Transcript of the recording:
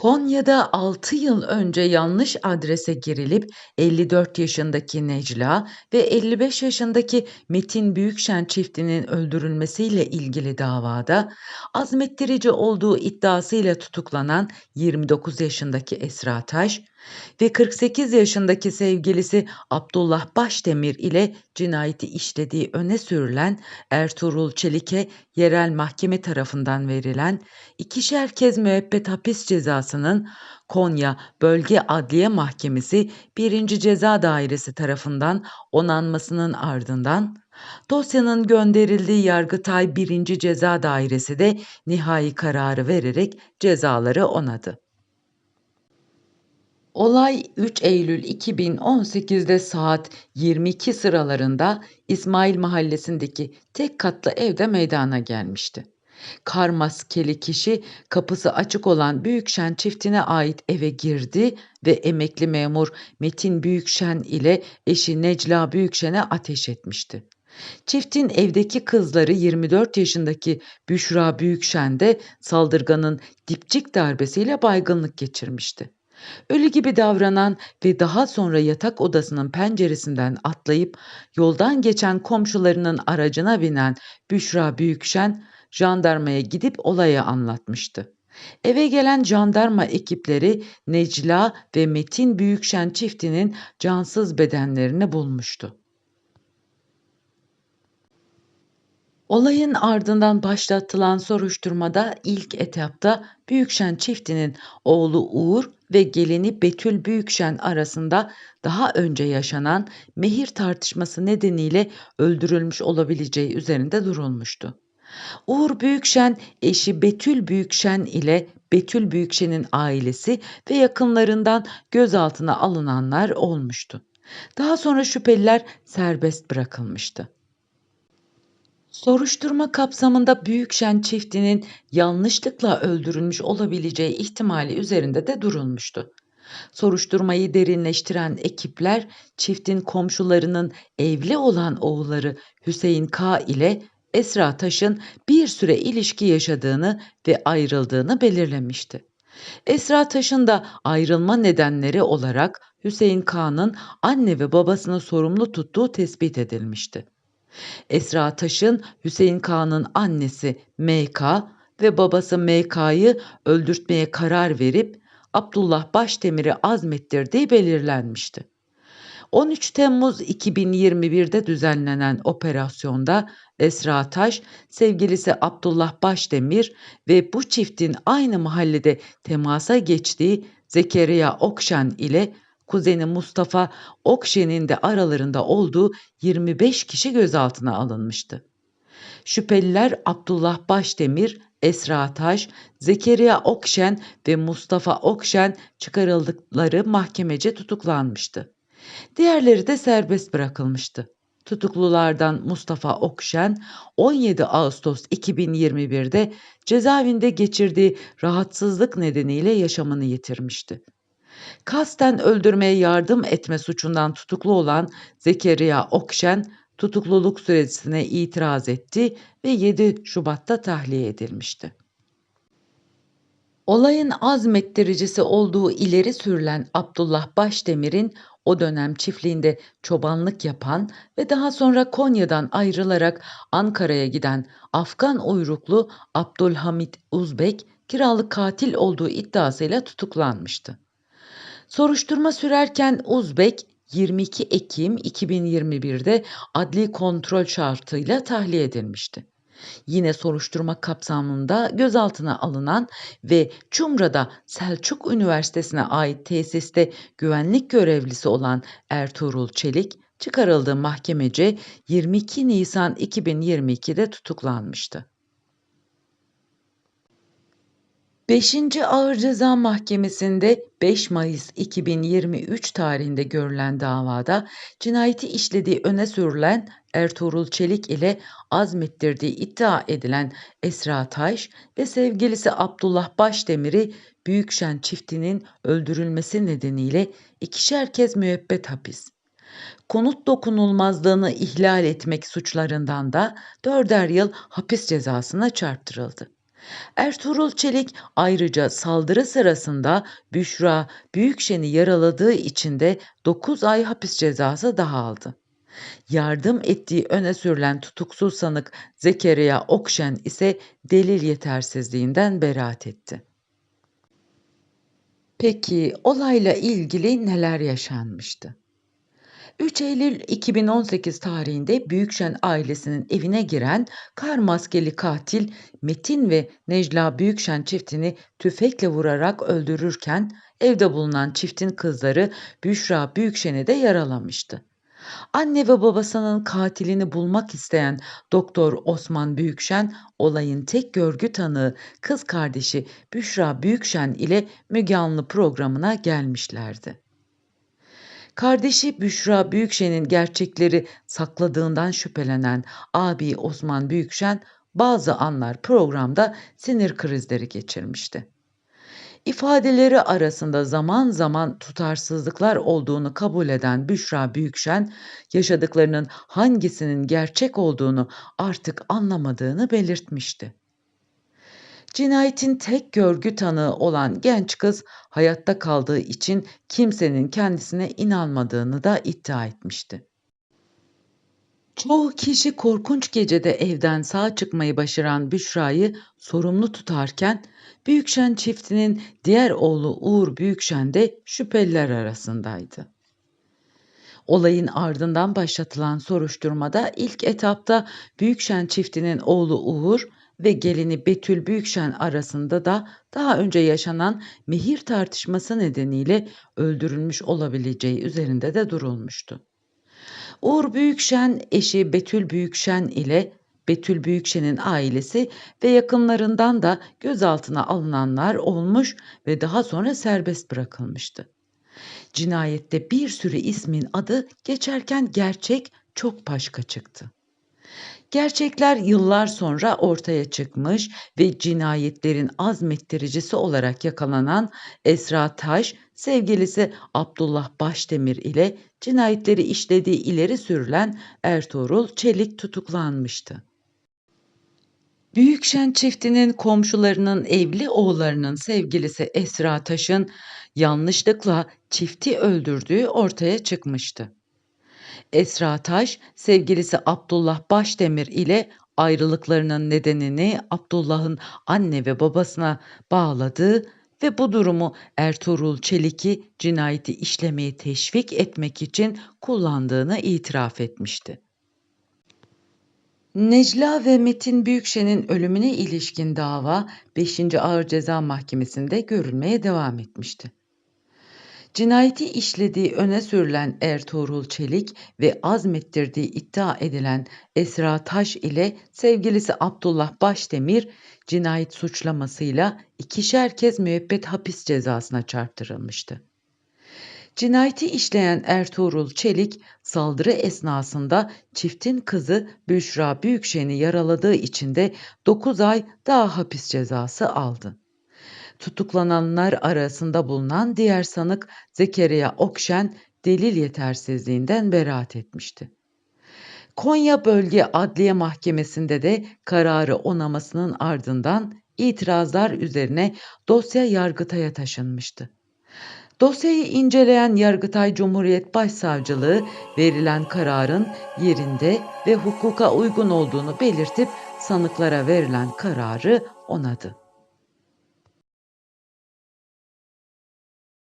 Konya'da 6 yıl önce yanlış adrese girilip 54 yaşındaki Necla ve 55 yaşındaki Metin Büyükşen çiftinin öldürülmesiyle ilgili davada azmettirici olduğu iddiasıyla tutuklanan 29 yaşındaki Esra Taş ve 48 yaşındaki sevgilisi Abdullah Başdemir ile cinayeti işlediği öne sürülen Ertuğrul Çelik'e yerel mahkeme tarafından verilen ikişer kez müebbet hapis cezasının Konya Bölge Adliye Mahkemesi 1. Ceza Dairesi tarafından onanmasının ardından dosyanın gönderildiği Yargıtay 1. Ceza Dairesi de nihai kararı vererek cezaları onadı. Olay 3 Eylül 2018'de saat 22 sıralarında İsmail Mahallesi'ndeki tek katlı evde meydana gelmişti. Kar maskeli kişi kapısı açık olan Büyükşen çiftine ait eve girdi ve emekli memur Metin Büyükşen ile eşi Necla Büyükşen'e ateş etmişti. Çiftin evdeki kızları 24 yaşındaki Büşra Büyükşen de saldırganın dipçik darbesiyle baygınlık geçirmişti. Ölü gibi davranan ve daha sonra yatak odasının penceresinden atlayıp yoldan geçen komşularının aracına binen Büşra Büyükşen jandarmaya gidip olayı anlatmıştı. Eve gelen jandarma ekipleri Necla ve Metin Büyükşen çiftinin cansız bedenlerini bulmuştu. Olayın ardından başlatılan soruşturmada ilk etapta Büyükşen çiftinin oğlu Uğur ve gelini Betül Büyükşen arasında daha önce yaşanan mehir tartışması nedeniyle öldürülmüş olabileceği üzerinde durulmuştu. Uğur Büyükşen eşi Betül Büyükşen ile Betül Büyükşen'in ailesi ve yakınlarından gözaltına alınanlar olmuştu. Daha sonra şüpheliler serbest bırakılmıştı. Soruşturma kapsamında Büyükşen çiftinin yanlışlıkla öldürülmüş olabileceği ihtimali üzerinde de durulmuştu. Soruşturmayı derinleştiren ekipler çiftin komşularının evli olan oğulları Hüseyin K ile Esra Taş'ın bir süre ilişki yaşadığını ve ayrıldığını belirlemişti. Esra Taş'ın da ayrılma nedenleri olarak Hüseyin K'nın anne ve babasını sorumlu tuttuğu tespit edilmişti. Esra Taş'ın Hüseyin Kağan'ın annesi MK ve babası MK'yı öldürtmeye karar verip Abdullah Başdemir'i azmettirdiği belirlenmişti. 13 Temmuz 2021'de düzenlenen operasyonda Esra Taş, sevgilisi Abdullah Başdemir ve bu çiftin aynı mahallede temasa geçtiği Zekeriya Okşen ile kuzeni Mustafa Okşen'in de aralarında olduğu 25 kişi gözaltına alınmıştı. Şüpheliler Abdullah Başdemir, Esra Taş, Zekeriya Okşen ve Mustafa Okşen çıkarıldıkları mahkemece tutuklanmıştı. Diğerleri de serbest bırakılmıştı. Tutuklulardan Mustafa Okşen 17 Ağustos 2021'de cezaevinde geçirdiği rahatsızlık nedeniyle yaşamını yitirmişti kasten öldürmeye yardım etme suçundan tutuklu olan Zekeriya Okşen tutukluluk süresine itiraz etti ve 7 Şubat'ta tahliye edilmişti. Olayın azmettiricisi olduğu ileri sürülen Abdullah Başdemir'in o dönem çiftliğinde çobanlık yapan ve daha sonra Konya'dan ayrılarak Ankara'ya giden Afgan uyruklu Abdülhamit Uzbek kiralık katil olduğu iddiasıyla tutuklanmıştı. Soruşturma sürerken Uzbek 22 Ekim 2021'de adli kontrol şartıyla tahliye edilmişti. Yine soruşturma kapsamında gözaltına alınan ve Çumra'da Selçuk Üniversitesi'ne ait tesiste güvenlik görevlisi olan Ertuğrul Çelik çıkarıldığı mahkemece 22 Nisan 2022'de tutuklanmıştı. 5. Ağır Ceza Mahkemesi'nde 5 Mayıs 2023 tarihinde görülen davada cinayeti işlediği öne sürülen Ertuğrul Çelik ile azmettirdiği iddia edilen Esra Taş ve sevgilisi Abdullah Başdemir'i Büyükşen çiftinin öldürülmesi nedeniyle ikişer kez müebbet hapis. Konut dokunulmazlığını ihlal etmek suçlarından da dörder yıl hapis cezasına çarptırıldı. Ertuğrul Çelik ayrıca saldırı sırasında Büşra Büyükşen'i yaraladığı için de 9 ay hapis cezası daha aldı. Yardım ettiği öne sürülen tutuksuz sanık Zekeriya Okşen ise delil yetersizliğinden beraat etti. Peki olayla ilgili neler yaşanmıştı? 3 Eylül 2018 tarihinde Büyükşen ailesinin evine giren kar maskeli katil Metin ve Necla Büyükşen çiftini tüfekle vurarak öldürürken evde bulunan çiftin kızları Büşra Büyükşen'i de yaralamıştı. Anne ve babasının katilini bulmak isteyen Doktor Osman Büyükşen olayın tek görgü tanığı kız kardeşi Büşra Büyükşen ile Müge Anlı programına gelmişlerdi. Kardeşi Büşra Büyükşen'in gerçekleri sakladığından şüphelenen abi Osman Büyükşen bazı anlar programda sinir krizleri geçirmişti. İfadeleri arasında zaman zaman tutarsızlıklar olduğunu kabul eden Büşra Büyükşen, yaşadıklarının hangisinin gerçek olduğunu artık anlamadığını belirtmişti. Cinayetin tek görgü tanığı olan genç kız hayatta kaldığı için kimsenin kendisine inanmadığını da iddia etmişti. Çoğu kişi korkunç gecede evden sağ çıkmayı başaran Büşra'yı sorumlu tutarken Büyükşen çiftinin diğer oğlu Uğur Büyükşen de şüpheliler arasındaydı. Olayın ardından başlatılan soruşturmada ilk etapta Büyükşen çiftinin oğlu Uğur ve gelini Betül Büyükşen arasında da daha önce yaşanan mehir tartışması nedeniyle öldürülmüş olabileceği üzerinde de durulmuştu. Uğur Büyükşen eşi Betül Büyükşen ile Betül Büyükşen'in ailesi ve yakınlarından da gözaltına alınanlar olmuş ve daha sonra serbest bırakılmıştı. Cinayette bir sürü ismin adı geçerken gerçek çok başka çıktı. Gerçekler yıllar sonra ortaya çıkmış ve cinayetlerin azmettiricisi olarak yakalanan Esra Taş, sevgilisi Abdullah Başdemir ile cinayetleri işlediği ileri sürülen Ertuğrul Çelik tutuklanmıştı. Büyükşen çiftinin komşularının evli oğullarının sevgilisi Esra Taş'ın yanlışlıkla çifti öldürdüğü ortaya çıkmıştı. Esra Taş, sevgilisi Abdullah Başdemir ile ayrılıklarının nedenini Abdullah'ın anne ve babasına bağladığı ve bu durumu Ertuğrul Çelik'i cinayeti işlemeye teşvik etmek için kullandığını itiraf etmişti. Necla ve Metin Büyükşen'in ölümüne ilişkin dava 5. Ağır Ceza Mahkemesi'nde görülmeye devam etmişti. Cinayeti işlediği öne sürülen Ertuğrul Çelik ve azmettirdiği iddia edilen Esra Taş ile sevgilisi Abdullah Başdemir cinayet suçlamasıyla ikişer kez müebbet hapis cezasına çarptırılmıştı. Cinayeti işleyen Ertuğrul Çelik saldırı esnasında çiftin kızı Büşra Büyükşen'i yaraladığı için de 9 ay daha hapis cezası aldı. Tutuklananlar arasında bulunan diğer sanık Zekeriya Okşen delil yetersizliğinden beraat etmişti. Konya Bölge Adliye Mahkemesi'nde de kararı onamasının ardından itirazlar üzerine dosya Yargıtay'a taşınmıştı. Dosyayı inceleyen Yargıtay Cumhuriyet Başsavcılığı verilen kararın yerinde ve hukuka uygun olduğunu belirtip sanıklara verilen kararı onadı.